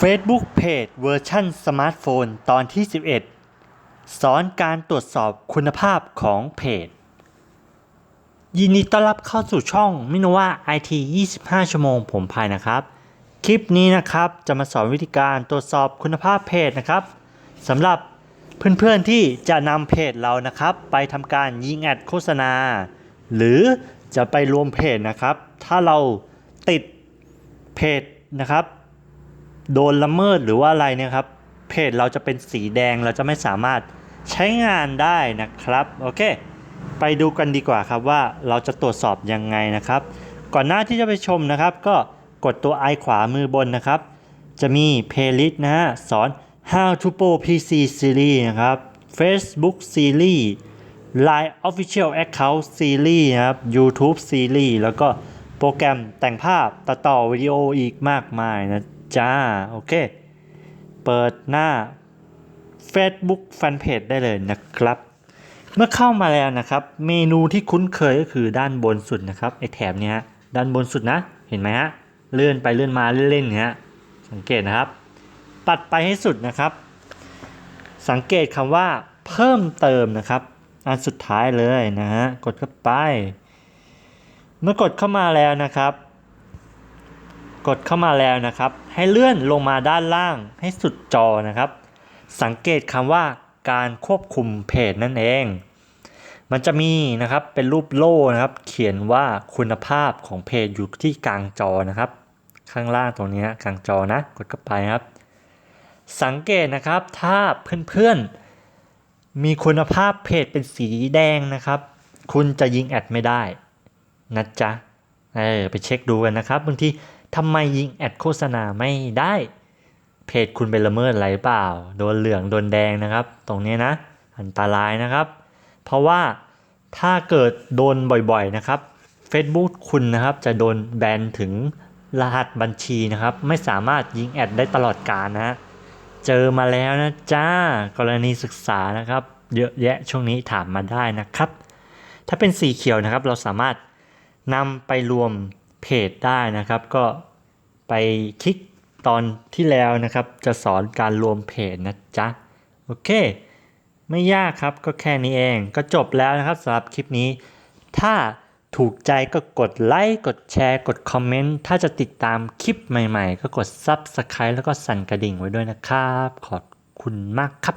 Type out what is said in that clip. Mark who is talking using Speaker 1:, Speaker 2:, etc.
Speaker 1: Facebook Page เวอร์ชันสมาร์ทโฟนตอนที่ 11 สอนการตรวจสอบคุณภาพของเพจ ยินดีต้อนรับเข้าสู่ช่องมิโนวา IT 25 ชั่วโมงผมพายนะครับ คลิปนี้นะครับจะมาสอนวิธีการตรวจสอบคุณภาพเพจนะครับสำหรับเพื่อนๆที่จะนำเพจเรานะครับ ไปทำการยิงแอดโฆษณา หรือจะไปรวมเพจนะครับ ถ้าเราติดเพจนะครับ โดนละเมิดหรือว่าอะไรเนี่ยครับ เพจเราจะเป็นสีแดงเราจะไม่สามารถใช้งานได้นะครับโอเค ไปดูกันดีกว่าครับว่าเราจะตรวจสอบยังไงนะครับ ก่อนหน้าที่จะไปชมนะครับ ก็กดตัวไอขวามือบนนะครับ จะมี playlist นะฮะสอน how to pro PC series นะครับ Facebook series Line Official Account Series นะครับ YouTube Series แล้วก็โปรแกรมแต่งภาพตัดต่อวิดีโออีกมากมายนะ จ้า โอเค เปิดหน้า Facebook Fanpage ได้เลยนะครับ เมื่อเข้ามาแล้วนะครับ เมนูที่คุ้นเคยก็คือด้านบนสุดนะครับไอแถบนี้ฮะด้านบนสุดนะ เห็นไหมฮะเลื่อนไปเลื่อนมาเล่นๆอย่างเงี้ยสังเกตนะครับ ปัดไปให้สุดนะครับ สังเกตคำว่าเพิ่มเติมนะครับ อันสุดท้ายเลยนะฮะกดเข้าไป เมื่อกดเข้ามาแล้วนะครับ กดเข้ามาแล้วนะครับ ให้เลื่อนลงมาด้านล่างให้สุดจอนะครับ สังเกตคำว่าการควบคุมเพจนั่นเอง มันจะมีนะครับเป็นรูปโล่นะครับ เขียนว่าคุณภาพของเพจอยู่ที่กลางจอนะครับ ข้างล่างตรงนี้กลางจอนะ กดเข้าไปครับ สังเกตนะครับถ้าเพื่อนๆ มีคุณภาพเพจเป็นสีแดงนะครับ คุณจะยิงแอดไม่ได้นะจ๊ะเออไปเช็คดูกันนะครับบางที ทำไมยิงแอดโฆษณาไม่ได้ เพจคุณไปละเมิดอะไรเปล่า โดนเหลืองโดนแดงนะครับ ตรงนี้นะ อันตรายนะครับ เพราะว่าถ้าเกิดโดนบ่อยๆนะครับ Facebook คุณนะครับจะโดนแบนถึงรหัสบัญชีนะครับ ไม่สามารถยิงแอดได้ตลอดกาลนะฮะเจอมาแล้วนะจ้ากรณีศึกษานะครับ เยอะแยะช่วงนี้ถามมาได้นะครับ ถ้าเป็นสีเขียวนะครับเราสามารถนำไปรวม เพจได้นะครับ ก็ไปคลิกตอนที่แล้วนะครับ จะสอนการรวมเพจนะจ๊ะ โอเค ไม่ยากครับก็แค่นี้เองก็จบแล้วนะครับสำหรับคลิปนี้ ถ้าถูกใจก็กดไลค์กดแชร์ กดคอมเมนต์ ถ้าจะติดตามคลิปใหม่ๆ ก็กด Subscribe แล้วก็สั่นกระดิ่งไว้ด้วยนะครับ ขอบคุณมากครับ